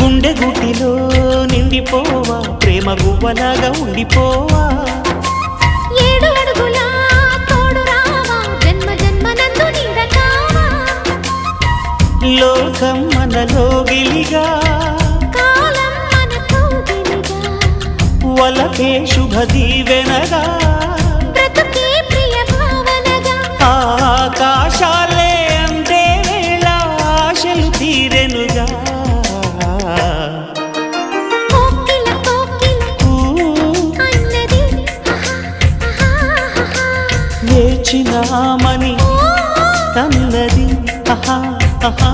గుండె గుటిలో నిండిపోవా ప్రేమ గువ్వలాగా ఉండిపోవా? లోకం మనలో గిలిగా వలకే శుభ దీవెనగా ఆకాశాలే అంతే ఆశలు తీరెను నేర్చినామని తన్నది. ఆహా ఆహా